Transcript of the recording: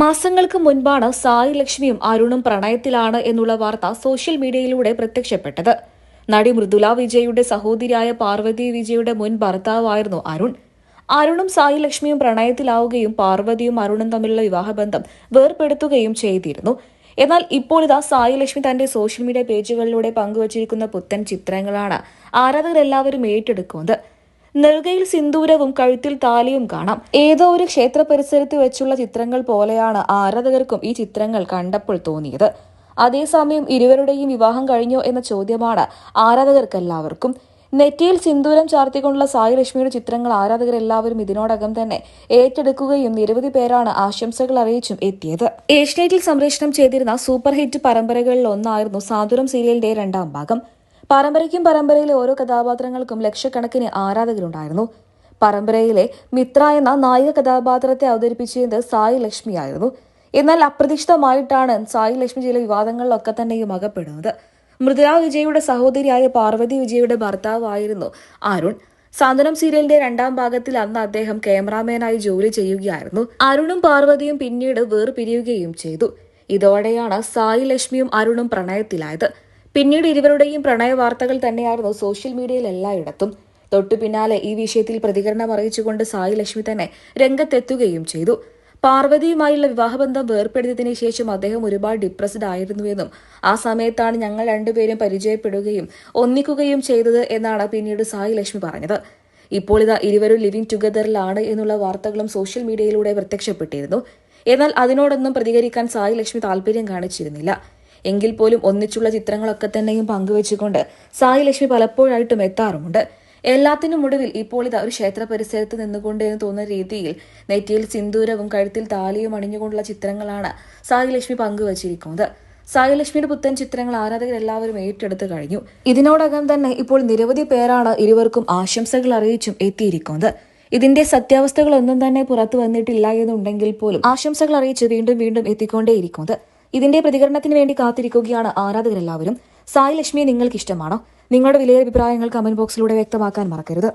മാസങ്ങൾക്ക് മുൻപാണ് സായി ലക്ഷ്മിയും അരുണും പ്രണയത്തിലാണ് എന്നുള്ള വാർത്ത സോഷ്യൽ മീഡിയയിലൂടെ പ്രത്യക്ഷപ്പെട്ടത്. നടി മൃദുല വിജയുടെ സഹോദരിയായ പാർവതി വിജയുടെ മുൻ ഭർത്താവായിരുന്നു അരുൺ. അരുണും സായി ലക്ഷ്മിയും പ്രണയത്തിലാവുകയും പാർവതിയും അരുണും തമ്മിലുള്ള വിവാഹബന്ധം വേർപെടുത്തുകയും ചെയ്തിരുന്നു. എന്നാൽ ഇപ്പോൾ ഇതാ സായി ലക്ഷ്മി തന്റെ സോഷ്യൽ മീഡിയ പേജുകളിലൂടെ പങ്കുവച്ചിരിക്കുന്ന പുത്തൻ ചിത്രങ്ങളാണ് ആരാധകരെല്ലാവരും ഏറ്റെടുക്കുന്നത്. നെറുകയിൽ സിന്ദൂരവും കഴുത്തിൽ താലിയും കാണാം. ഏതോ ഒരു ക്ഷേത്ര പരിസരത്ത് വെച്ചുള്ള ചിത്രങ്ങൾ പോലെയാണ് ആരാധകർക്കും ഈ ചിത്രങ്ങൾ കണ്ടപ്പോൾ തോന്നിയത്. അതേസമയം ഇരുവരുടെയും വിവാഹം കഴിഞ്ഞോ എന്ന ചോദ്യമാണ് ആരാധകർക്കെല്ലാവർക്കും. നെറ്റിയിൽ സിന്ദൂരം ചാർത്തിക്കൊണ്ടുള്ള സായി ലക്ഷ്മിയുടെ ചിത്രങ്ങൾ ആരാധകരെല്ലാവരും ഇതിനോടകം തന്നെ ഏറ്റെടുക്കുകയും നിരവധി പേരാണ് ആശംസകൾ അറിയിച്ചും എത്തിയത്. ഏഷ്യനെറ്റിൽ സംപ്രേഷണം ചെയ്തിരുന്ന സൂപ്പർ ഹിറ്റ് പരമ്പരകളിൽ ഒന്നായിരുന്നു സാധുരം സീരിയലിന്റെ രണ്ടാം ഭാഗം. പരമ്പരയ്ക്കും പരമ്പരയിലെ ഓരോ കഥാപാത്രങ്ങൾക്കും ലക്ഷക്കണക്കിന് ആരാധകരുണ്ടായിരുന്നു. പരമ്പരയിലെ മിത്ര എന്ന നായിക കഥാപാത്രത്തെ അവതരിപ്പിച്ചത് സായി ലക്ഷ്മിയായിരുന്നു എന്നാൽ അപ്രതീക്ഷിതമായിട്ടാണ് സായി ലക്ഷ്മി ചില വിവാദങ്ങളിലൊക്കെ തന്നെയും അകപ്പെടുന്നത്. മൃദുല വിജയുടെ സഹോദരിയായ പാർവതി വിജയുടെ ഭർത്താവായിരുന്നു അരുൺ. സാന്ത്വനം സീരിയലിന്റെ രണ്ടാം ഭാഗത്തിൽ അന്ന് അദ്ദേഹം ക്യാമറാമാനായി ജോലി ചെയ്യുകയായിരുന്നു. അരുണും പാർവതിയും പിന്നീട് വേർപിരിയുകയും ചെയ്തു. ഇതോടെയാണ് സായി ലക്ഷ്മിയും അരുണും പ്രണയത്തിലായത്. പിന്നീട് ഇരുവരുടെയും പ്രണയ വാർത്തകൾ തന്നെയായിരുന്നു സോഷ്യൽ മീഡിയയിൽ എല്ലായിടത്തും. തൊട്ടു പിന്നാലെ ഈ വിഷയത്തിൽ പ്രതികരണം അറിയിച്ചുകൊണ്ട് സായി ലക്ഷ്മി തന്നെ രംഗത്തെത്തുകയും ചെയ്തു. പാർവതിയുമായുള്ള വിവാഹബന്ധം വേർപ്പെടുത്തിയതിനു ശേഷം അദ്ദേഹം ഒരുപാട് ഡിപ്രസ്ഡ് ആയിരുന്നുവെന്നും ആ സമയത്താണ് ഞങ്ങൾ രണ്ടുപേരും പരിചയപ്പെടുകയും ഒന്നിക്കുകയും ചെയ്തത് എന്നാണ് പിന്നീട് സായി ലക്ഷ്മി പറഞ്ഞത്. ഇപ്പോൾ ഇതാ ഇരുവരും ലിവിംഗ് ടുഗദറിലാണ് എന്നുള്ള വാർത്തകളും സോഷ്യൽ മീഡിയയിലൂടെ പ്രത്യക്ഷപ്പെട്ടിരുന്നു. എന്നാൽ അതിനോടൊന്നും പ്രതികരിക്കാൻ സായി ലക്ഷ്മി താല്പര്യം കാണിച്ചിരുന്നില്ല. എങ്കിൽ പോലും ഒന്നിച്ചുള്ള ചിത്രങ്ങളൊക്കെ തന്നെയും പങ്കുവെച്ചുകൊണ്ട് സായി ലക്ഷ്മി പലപ്പോഴായിട്ടും എത്താറുമുണ്ട്. എല്ലാത്തിനും ഒടുവിൽ ഇപ്പോൾ ഇത് ഒരു ക്ഷേത്ര പരിസരത്ത് നിന്നുകൊണ്ട് എന്ന് തോന്നുന്ന രീതിയിൽ നെറ്റിയിൽ സിന്ദൂരവും കഴുത്തിൽ താലിയും അണിഞ്ഞുകൊണ്ടുള്ള ചിത്രങ്ങളാണ് സായി ലക്ഷ്മി പങ്കുവച്ചിരിക്കുന്നത്. സായി ലക്ഷ്മിയുടെ പുത്തൻ ചിത്രങ്ങൾ ആരാധകർ എല്ലാവരും ഏറ്റെടുത്തു കഴിഞ്ഞു. ഇതിനോടകം തന്നെ ഇപ്പോൾ നിരവധി പേരാണ് ഇരുവർക്കും ആശംസകൾ അറിയിച്ചും എത്തിയിരിക്കുന്നത്. ഇതിന്റെ സത്യാവസ്ഥകളൊന്നും തന്നെ പുറത്തു വന്നിട്ടില്ല എന്നുണ്ടെങ്കിൽ പോലും ആശംസകൾ അറിയിച്ച് വീണ്ടും വീണ്ടും എത്തിക്കൊണ്ടേയിരിക്കുന്നത്. ഇതിന്റെ പ്രതികരണത്തിന് വേണ്ടി കാത്തിരിക്കുകയാണ് ആരാധകരെല്ലാവരും. സായി ലക്ഷ്മിയെ നിങ്ങൾക്ക് ഇഷ്ടമാണോ നിങ്ങളുടെ വിലയേറിയ അഭിപ്രായങ്ങൾ കമന്റ് ബോക്സിലൂടെ വ്യക്തമാക്കാൻ മറക്കരുത്.